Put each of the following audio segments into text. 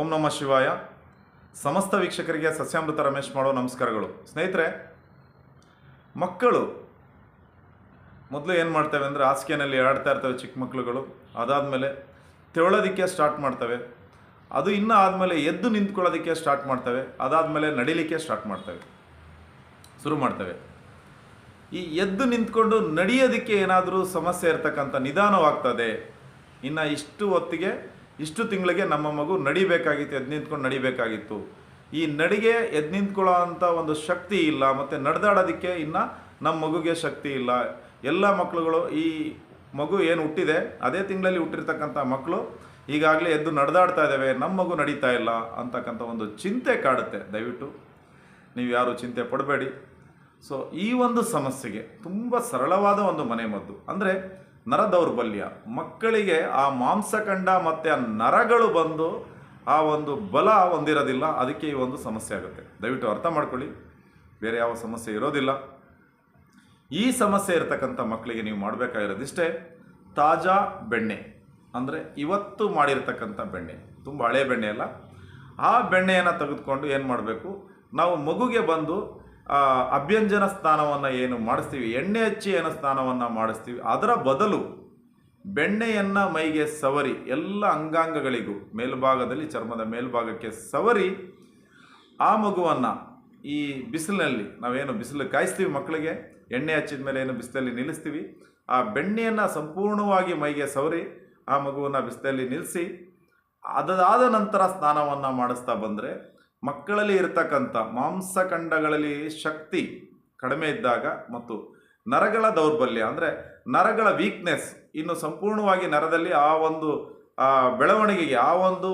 ಓಂ ನಮಃ ಶಿವಾಯ. ಸಮಸ್ತ ವೀಕ್ಷಕರಿಗೆ ಸಸ್ಯಾಮೃತ ರಮೇಶ್ ಮಾಡೋ ನಮಸ್ಕಾರಗಳು. ಸ್ನೇಹಿತರೆ, ಮಕ್ಕಳು ಮೊದಲು ಏನು ಮಾಡ್ತವೆ ಅಂದರೆ ಹಾಸಿಗೆನಲ್ಲಿ ಆಡ್ತಾ ಇರ್ತವೆ ಚಿಕ್ಕ ಮಕ್ಕಳುಗಳು. ಅದಾದಮೇಲೆ ತೆವಳೋದಕ್ಕೆ ಸ್ಟಾರ್ಟ್ ಮಾಡ್ತವೆ. ಅದು ಇನ್ನೂ ಆದಮೇಲೆ ಎದ್ದು ನಿಂತ್ಕೊಳ್ಳೋದಕ್ಕೆ ಸ್ಟಾರ್ಟ್ ಮಾಡ್ತವೆ. ಅದಾದಮೇಲೆ ನಡಿಲಿಕ್ಕೆ ಸ್ಟಾರ್ಟ್ ಮಾಡ್ತವೆ. ಶುರು ಮಾಡ್ತವೆ. ಈ ಎದ್ದು ನಿಂತ್ಕೊಂಡು ನಡೆಯೋದಕ್ಕೆ ಏನಾದರೂ ಸಮಸ್ಯೆ ಇರ್ತಕ್ಕಂಥ ನಿಧಾನವಾಗ್ತದೆ. ಇನ್ನು ಇಷ್ಟು ಹೊತ್ತಿಗೆ ಇಷ್ಟು ತಿಂಗಳಿಗೆ ನಮ್ಮ ಮಗು ನಡಿಬೇಕಾಗಿತ್ತು ಎದ್ದು ನಿಂತ್ಕೊಂಡು ನಡಿಬೇಕಾಗಿತ್ತು. ಈ ನಡಿಗೆ ಎದ್ದು ನಿಂತ್ಕೊಳ್ಳೋ ಅಂಥ ಒಂದು ಶಕ್ತಿ ಇಲ್ಲ, ಮತ್ತು ನಡೆದಾಡೋದಕ್ಕೆ ಇನ್ನು ನಮ್ಮ ಮಗುಗೆ ಶಕ್ತಿ ಇಲ್ಲ. ಎಲ್ಲ ಮಕ್ಕಳುಗಳು ಈ ಮಗು ಏನು ಹುಟ್ಟಿದೆ, ಅದೇ ತಿಂಗಳಲ್ಲಿ ಹುಟ್ಟಿರ್ತಕ್ಕಂಥ ಮಕ್ಕಳು ಈಗಾಗಲೇ ಎದ್ದು ನಡೆದಾಡ್ತಾ ಇದ್ದಾವೆ, ನಮ್ಮ ಮಗು ನಡೀತಾ ಇಲ್ಲ ಅಂತಕ್ಕಂಥ ಒಂದು ಚಿಂತೆ ಕಾಡುತ್ತೆ. ದಯವಿಟ್ಟು ನೀವು ಯಾರು ಚಿಂತೆ ಪಡಬೇಡಿ. ಸೊ ಈ ಒಂದು ಸಮಸ್ಯೆಗೆ ತುಂಬ ಸರಳವಾದ ಒಂದು ಮನೆಮದ್ದು ಅಂದರೆ ನರ ದೌರ್ಬಲ್ಯ ಮಕ್ಕಳಿಗೆ ಆ ಮಾಂಸಖಂಡ ಮತ್ತು ಆ ನರಗಳು ಬಂದು ಆ ಒಂದು ಬಲ ಹೊಂದಿರೋದಿಲ್ಲ, ಅದಕ್ಕೆ ಈ ಒಂದು ಸಮಸ್ಯೆ ಆಗುತ್ತೆ. ದಯವಿಟ್ಟು ಅರ್ಥ ಮಾಡ್ಕೊಳ್ಳಿ. ಬೇರೆ ಯಾವ ಸಮಸ್ಯೆ ಇರೋದಿಲ್ಲ. ಈ ಸಮಸ್ಯೆ ಇರತಕ್ಕಂಥ ಮಕ್ಕಳಿಗೆ ನೀವು ಮಾಡಬೇಕಾಗಿರೋದಿಷ್ಟೇ ತಾಜಾ ಬೆಣ್ಣೆ. ಅಂದರೆ ಇವತ್ತು ಮಾಡಿರ್ತಕ್ಕಂಥ ಬೆಣ್ಣೆ. ತುಂಬ ಹಳೆ ಬೆಣ್ಣೆ ಅಲ್ಲ. ಆ ಬೆಣ್ಣೆಯನ್ನು ತೆಗೆದುಕೊಂಡು ಏನು ಮಾಡಬೇಕು? ನಾವು ಮಗುಗೆ ಬಂದು ಅಭ್ಯಂಜನ ಸ್ನಾನವನ್ನು ಏನು ಮಾಡಿಸ್ತೀವಿ? ಎಣ್ಣೆ ಹಚ್ಚಿ ಏನು ಸ್ನಾನವನ್ನು ಮಾಡಿಸ್ತೀವಿ. ಅದರ ಬದಲು ಬೆಣ್ಣೆಯನ್ನು ಮೈಗೆ ಸವರಿ ಎಲ್ಲ ಅಂಗಾಂಗಗಳಿಗೂ, ಮೇಲ್ಭಾಗದಲ್ಲಿ ಚರ್ಮದ ಮೇಲ್ಭಾಗಕ್ಕೆ ಸವರಿ ಆ ಮಗುವನ್ನು ಈ ಬಿಸಿಲಿನಲ್ಲಿ ನಾವೇನು ಬಿಸಿಲು ಕಾಯಿಸ್ತೀವಿ ಮಕ್ಕಳಿಗೆ? ಎಣ್ಣೆ ಹಚ್ಚಿದ ಮೇಲೆ ಏನು ಬಿಸಿಲಲ್ಲಿ ನಿಲ್ಲಿಸ್ತೀವಿ? ಆ ಬೆಣ್ಣೆಯನ್ನು ಸಂಪೂರ್ಣವಾಗಿ ಮೈಗೆ ಸವರಿ ಆ ಮಗುವನ್ನು ಬಿಸಿಲಲ್ಲಿ ನಿಲ್ಲಿಸಿ ಅದಾದ ನಂತರ ಸ್ನಾನವನ್ನು ಮಾಡಿಸ್ತಾ ಬಂದರೆ ಮಕ್ಕಳಲ್ಲಿ ಇರತಕ್ಕಂಥ ಮಾಂಸಖಂಡಗಳಲ್ಲಿ ಶಕ್ತಿ ಕಡಿಮೆ ಇದ್ದಾಗ ಮತ್ತು ನರಗಳ ದೌರ್ಬಲ್ಯ, ಅಂದರೆ ನರಗಳ ವೀಕ್ನೆಸ್ ಇನ್ನು ಸಂಪೂರ್ಣವಾಗಿ ನರದಲ್ಲಿ ಆ ಒಂದು ಬೆಳವಣಿಗೆಗೆ, ಆ ಒಂದು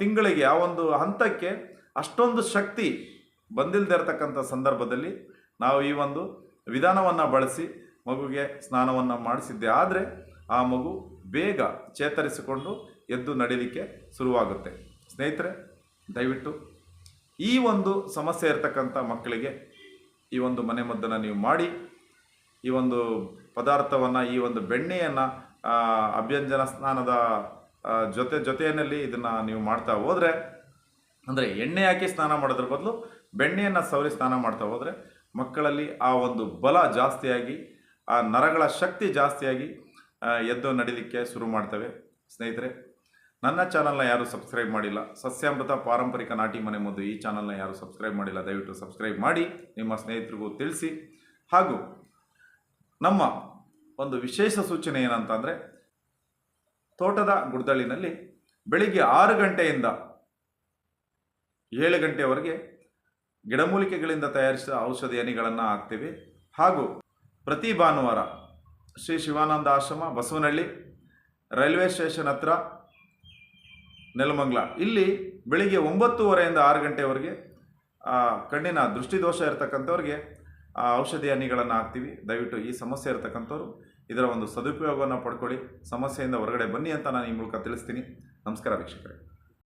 ತಿಂಗಳಿಗೆ, ಆ ಒಂದು ಹಂತಕ್ಕೆ ಅಷ್ಟೊಂದು ಶಕ್ತಿ ಬಂದಿಲ್ಲದೆ ಇರತಕ್ಕಂಥ ಸಂದರ್ಭದಲ್ಲಿ ನಾವು ಈ ಒಂದು ವಿಧಾನವನ್ನು ಬಳಸಿ ಮಗುಗೆ ಸ್ನಾನವನ್ನು ಮಾಡಿಸಿದ್ದೆ. ಆದರೆ ಆ ಮಗು ಬೇಗ ಚೇತರಿಸಿಕೊಂಡು ಎದ್ದು ನಡೀಲಿಕ್ಕೆ ಶುರುವಾಗುತ್ತೆ. ಸ್ನೇಹಿತರೆ, ದಯವಿಟ್ಟು ಈ ಒಂದು ಸಮಸ್ಯೆ ಇರತಕ್ಕಂಥ ಮಕ್ಕಳಿಗೆ ಈ ಒಂದು ಮನೆಮದ್ದನ್ನು ನೀವು ಮಾಡಿ, ಈ ಒಂದು ಪದಾರ್ಥವನ್ನು, ಈ ಒಂದು ಬೆಣ್ಣೆಯನ್ನು ಅಭ್ಯಂಜನ ಸ್ನಾನದ ಜೊತೆ ಜೊತೆಯಲ್ಲಿ ಇದನ್ನು ನೀವು ಮಾಡ್ತಾ ಹೋದರೆ, ಅಂದರೆ ಎಣ್ಣೆ ಹಾಕಿ ಸ್ನಾನ ಮಾಡೋದ್ರ ಬದಲು ಬೆಣ್ಣೆಯನ್ನು ಸವರಿ ಸ್ನಾನ ಮಾಡ್ತಾ ಹೋದರೆ ಮಕ್ಕಳಲ್ಲಿ ಆ ಒಂದು ಬಲ ಜಾಸ್ತಿಯಾಗಿ, ಆ ನರಗಳ ಶಕ್ತಿ ಜಾಸ್ತಿಯಾಗಿ ಎದ್ದು ನಡೀಲಿಕ್ಕೆ ಶುರು ಮಾಡ್ತವೆ. ಸ್ನೇಹಿತರೆ ನನ್ನ ಚಾನಲ್ನ ಯಾರು ಸಬ್ಸ್ಕ್ರೈಬ್ ಮಾಡಿಲ್ಲ. ಸಸ್ಯಾಮೃತ ಪಾರಂಪರಿಕ ನಾಟಿ ಮನೆ ಮದ್ದು ಈ ಚಾನಲ್ನ ಯಾರು ಸಬ್ಸ್ಕ್ರೈಬ್ ಮಾಡಿಲ್ಲ, ದಯವಿಟ್ಟು ಸಬ್ಸ್ಕ್ರೈಬ್ ಮಾಡಿ, ನಿಮ್ಮ ಸ್ನೇಹಿತರಿಗೂ ತಿಳಿಸಿ. ಹಾಗೂ ನಮ್ಮ ಒಂದು ವಿಶೇಷ ಸೂಚನೆ ಏನಂತಂದರೆ, ತೋಟದ ಗುಡ್ದಳ್ಳಿನಲ್ಲಿ ಬೆಳಿಗ್ಗೆ ಆರು ಗಂಟೆಯಿಂದ ಏಳು ಗಂಟೆವರೆಗೆ ಗಿಡಮೂಲಿಕೆಗಳಿಂದ ತಯಾರಿಸಿದ ಔಷಧಿ ಹನಿಗಳನ್ನು ಹಾಕ್ತೀವಿ. ಹಾಗೂ ಪ್ರತಿ ಭಾನುವಾರ ಶ್ರೀ ಶಿವಾನಂದ ಆಶ್ರಮ ಬಸವನಹಳ್ಳಿ ರೈಲ್ವೆ ಸ್ಟೇಷನ್ ಹತ್ರ ನೆಲಮಂಗಲ. ಇಲ್ಲಿ ಬೆಳಿಗ್ಗೆ ಒಂಬತ್ತುವರೆಯಿಂದ ಆರು ಗಂಟೆವರೆಗೆ ಕಣ್ಣಿನ ದೃಷ್ಟಿದೋಷ ಇರತಕ್ಕಂಥವ್ರಿಗೆ, ಆ ಔಷಧಿ ಹನಿಗಳನ್ನು ಹಾಕ್ತೀವಿ. ದಯವಿಟ್ಟು ಈ ಸಮಸ್ಯೆ ಇರತಕ್ಕಂಥವ್ರು ಇದರ ಒಂದು ಸದುಪಯೋಗವನ್ನು ಪಡ್ಕೊಳ್ಳಿ. ಸಮಸ್ಯೆಯಿಂದ ಹೊರಗಡೆ ಬನ್ನಿ ಅಂತ ನಾನು ಈ ಮೂಲಕ ತಿಳಿಸ್ತೀನಿ. ನಮಸ್ಕಾರ ವೀಕ್ಷಕರೇ.